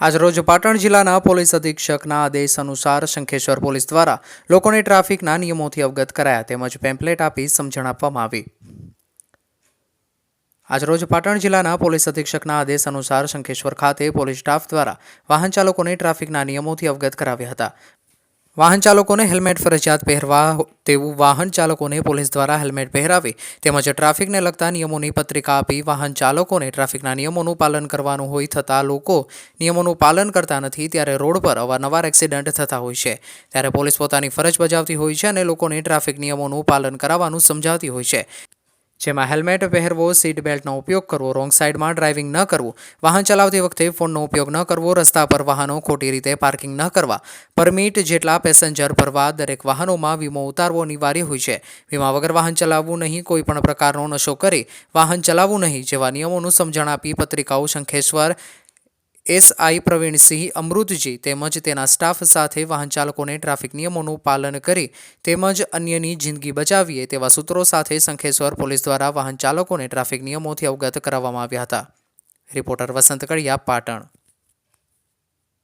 આજરોજ પાટણ જિલ્લાના પોલીસ અધિક્ષકના આદેશ અનુસાર શંખેશ્વર પોલીસ દ્વારા લોકોને ટ્રાફિકના નિયમોથી અવગત કરાયા તેમજ પેમ્પલેટ આપી સમજણ આપવામાં આવી. આજરોજ પાટણ જિલ્લાના પોલીસ અધિક્ષકના આદેશ અનુસાર શંખેશ્વર ખાતે પોલીસ સ્ટાફ દ્વારા વાહન ચાલકોને ટ્રાફિકના નિયમોથી અવગત કરાવ્યા હતા. વાહન ચાલકોને હેલ્મેટ ફરજિયાત પહેરવા તેવું વાહન ચાલકોને પોલીસ દ્વારા હેલ્મેટ પહેરાવી તેમજ ટ્રાફિકને લગતા નિયમોની પત્રિકા આપી વાહન ચાલકોને ટ્રાફિકના નિયમોનું પાલન કરવાનું હોય થતાં લોકો નિયમોનું પાલન કરતા નથી ત્યારે રોડ પર અવારનવાર એક્સિડન્ટ થતા હોય છે. ત્યારે પોલીસ પોતાની ફરજ બજાવતી હોય છે અને લોકોને ટ્રાફિક નિયમોનું પાલન કરાવવાનું સમજાવતી હોય છે. જેમાં હેલ્મેટ, પહેરવો સીટ બેલ્ટનો ઉપયોગ કરવો રોંગ સાઇડમાં ડ્રાઇવિંગ ન કરવું, વાહન ચલાવતી વખતે ફોનનો ઉપયોગ ન કરવો, રસ્તા પર વાહનો ખોટી રીતે પાર્કિંગ ન કરવા. પરમિટ જેટલા પેસેન્જર ભરવા દરેક વાહનોમાં વીમો ઉતારવો અનિવાર્ય હોય છે. વીમા વગર વાહન ચલાવવું નહીં, કોઈ પણ પ્રકારનો નશો કરી. વાહન ચલાવવું નહીં જેવા નિયમોનું સમજણ આપી પત્રિકાઓ શંખેશ્વર એસઆઈ પ્રવીણસિંહ અમૃતજી તેમજ તેના સ્ટાફ સાથે વાહન ચાલકોને ટ્રાફિક નિયમોનું પાલન કરી તેમજ અન્યની જિંદગી બચાવીએ તેવા સૂત્રો સાથે શંખેશ્વર પોલીસ દ્વારા વાહન ચાલકોને ટ્રાફિક નિયમોથી અવગત કરાવવામાં આવ્યા હતા. રિપોર્ટર વસંત કડિયા, પાટણ.